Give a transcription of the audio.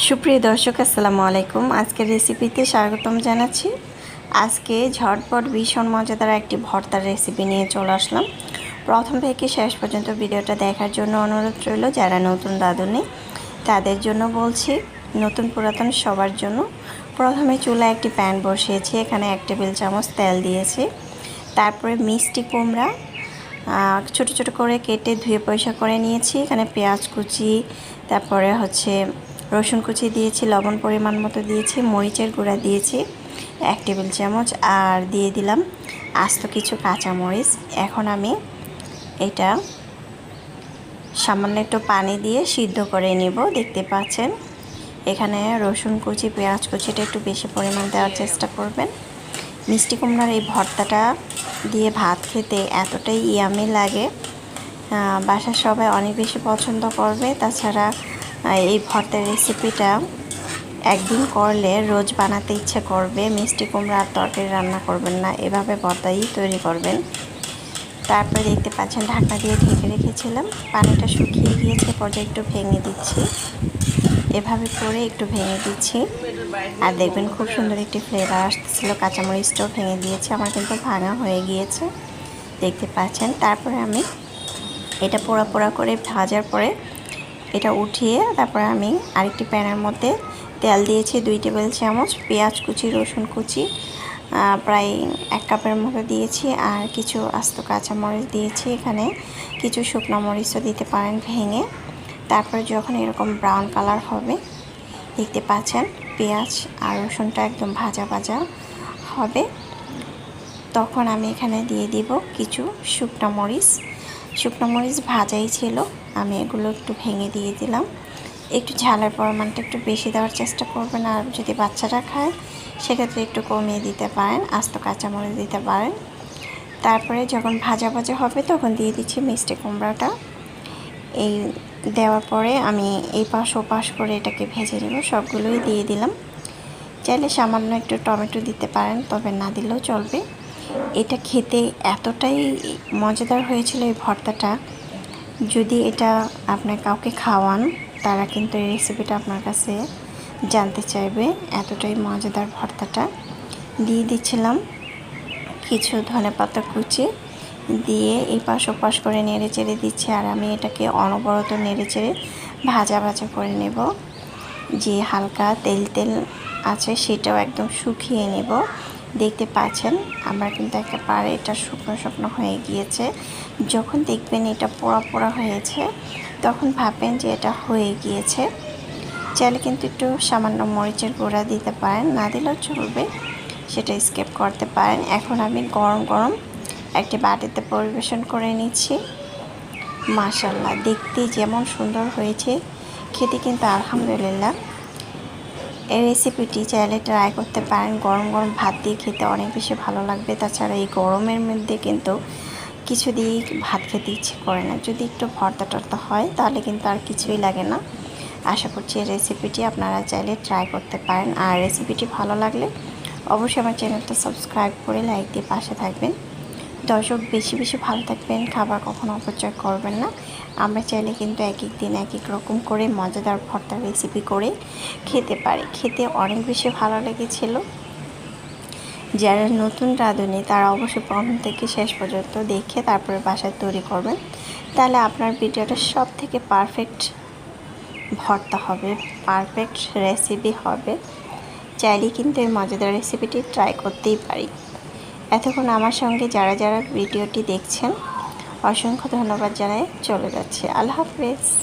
সুপ্রিয় দর্শক, আসসালামু আলাইকুম। আজকের রেসিপিতে স্বাগতম জানাচ্ছি। আজকে ঝটপট ভীষণ মজাদার একটি ভর্তার রেসিপি নিয়ে চলে আসলাম। প্রথম থেকে শেষ পর্যন্ত ভিডিওটা দেখার জন্য অনুরোধ রইল, যারা নতুন রাঁধুনি তাদের জন্য বলছি, নতুন পুরাতন সবার জন্য। প্রথমে চুলায় একটি প্যান বসিয়েছি, এখানে এক টেবিল চামচ তেল দিয়েছি। তারপরে মিষ্টি কুমড়া ছোট ছোট করে কেটে ধুয়ে পয়সা করে নিয়েছি। এখানে পেঁয়াজ কুচি, তারপরে হচ্ছে রসুন কুচি দিয়েছি, লবণ পরিমাণ মতো দিয়েছি, মরিচের গুঁড়া দিয়েছি, এক টেবিল চামচ, আর দিয়ে দিলাম আস্ত কিছু কাঁচা মরিচ এখন আমি এটা সামান্য একটু পানি দিয়ে সিদ্ধ করে নিব, দেখতে পাচ্ছেন? এখানে রসুন কুচি, পেঁয়াজ কুচিটা একটু বেশি পরিমাণ দেওয়ার চেষ্টা করবেন। মিষ্টি কুমড়ার এই ভর্তাটা দিয়ে ভাত খেতে এতটাই ইয়ামি লাগে। বাসার সবাই অনেক বেশি পছন্দ করবে, তাছাড়া এই ভর্তার রেসিপিটা একদিন করলে রোজ বানাতে ইচ্ছে করবে, মিষ্টি কুমড়া আর তরকারি রান্না করবেন না, এভাবে ভর্তাই তৈরি করবেন। তারপরে দেখতে পাচ্ছেন ঢাকনা দিয়ে ঢেকে রেখেছিলাম, পানিটা শুকিয়ে গিয়েছে পর্যায়ে একটু ভেঙে দিচ্ছি। এভাবে করে একটু ভেঙে দিচ্ছি। আর দেখবেন খুব সুন্দর একটি ফ্লেভার আসতেছিল, কাঁচামরিচটাও ভেঙে দিয়েছে, আমার কিন্তু ভাঙা হয়ে গিয়েছে। দেখতে পাচ্ছেন, তারপরে আমি এটা পোড়া পোড়া করে ভাজার পরে এটা উঠিয়ে তারপরে আমি আরেকটি প্যানের মধ্যে তেল দিয়েছি, দুই টেবিল চামচ পেঁয়াজ কুচি, রসুন কুচি প্রায় এক কাপের মতো দিয়েছি আর কিছু আস্ত কাঁচামরিচ দিয়েছি। এখানে কিছু শুকনো মরিচও দিতে পারেন ভেঙে। তারপরে যখন এরকম ব্রাউন কালার হবে, দেখতে পাচ্ছেন পেঁয়াজ আর রসুনটা একদম ভাজা ভাজা হবে। তখন আমি এখানে দিয়ে দিব কিছু শুকনো মরিচ। শুকনো মরিচ ভাজাই ছিল। আমি এগুলো একটু ভেঙে দিয়ে দিলাম। একটু ঝালের পরিমাণটা একটু বেশি দেওয়ার চেষ্টা করবেন আর যদি বাচ্চারা খায়, সেক্ষেত্রে একটু কমিয়ে দিতে পারেন, আস্ত কাঁচামরিচ দিতে পারেন। তারপরে যখন ভাজা ভাজা হবে, তখন দিয়ে দিচ্ছি মিষ্টি কুমড়াটা। এই দেওয়ার পরে আমি এই পাশ ও পাশ করে এটাকে ভেজে নেব, সবগুলোই দিয়ে দিলাম। চাইলে সামান্য একটু টমেটো দিতে পারেন, তবে না দিলেও চলবে। এটা খেতে এতটাই মজাদার হয়েছিল এই ভর্তাটা। যদি এটা আপনার কাউকে খাওয়ান, তারা কিন্তু এই রেসিপিটা আপনার কাছে জানতে চাইবে, এতটাই মজাদার ভর্তাটা। দিয়ে দিচ্ছিলাম কিছু ধনেপাতা কুচি, দিয়ে এই পাশ ওপাশ করে নেড়ে চেড়ে দিচ্ছি, আর আমি এটাকে অনবরত নেড়ে চেড়ে ভাজা ভাজা করে নেব। যে হালকা তেল তেল আছে সেটাও একদম শুকিয়ে নেব। দেখতে পাচ্ছেন, আমার কিন্তু একটা একেবারে এটা শুকনো শুকনো হয়ে গিয়েছে। যখন দেখবেন এটা পোড়া পোড়া হয়েছে, তখন ভাববেন যে এটা হয়ে গিয়েছে। চাইলে কিন্তু একটু সামান্য মরিচের গুঁড়া দিতে পারেন, না দিলেও চলবে, সেটা স্কেপ করতে পারেন। এখন আমি গরম গরম একটি বাটিতে পরিবেশন করে নিচ্ছি। মাশাল্লাহ দেখতে যেমন সুন্দর হয়েছে, খেতে কিন্তু আলহামদুলিল্লাহ। এই রেসিপিটি চাইলে ট্রাই করতে পারেন। গরম গরম ভাত দিয়ে খেতে অনেক বেশি ভালো লাগবে। তাছাড়া এই গরমের মধ্যে কিন্তু কিছু দিয়েই ভাত খেতে ইচ্ছে করে না। যদি একটু ভর্তা টর্তা হয়, তাহলে কিন্তু আর কিছুই লাগে না। আশা করছি এই রেসিপিটি আপনারা চাইলে ট্রাই করতে পারেন। আর রেসিপিটি ভালো লাগলে অবশ্যই আমার চ্যানেলটা সাবস্ক্রাইব করে লাইক দিয়ে পাশে থাকবেন। দর্শক বেশি বেশি ভালো থাকবেন, খাবার কখনো অপচয় করবেন না। আমরা চাইলে কিন্তু এক এক দিন এক এক রকম করে মজাদার ভর্তার রেসিপি করে খেতে পারি। খেতে অনেক বেশি ভালো লেগেছিল। যারা নতুন রাঁধুনি, তারা অবশ্যই প্রথম থেকে শেষ পর্যন্ত দেখে তারপরে বাসায় তৈরি করবেন। তাহলে আপনার ভিডিওটা সব থেকে পারফেক্ট ভর্তা হবে পারফেক্ট রেসিপি হবে। চাইলে কিন্তু এই মজাদার রেসিপিটি ট্রাই করতেই পারি। এতক্ষণ আমার সঙ্গে যারা যারা ভিডিওটি দেখছেন অসংখ্য ধন্যবাদ জানাই। চলে যাচ্ছে। আল্লাহ হাফেজ।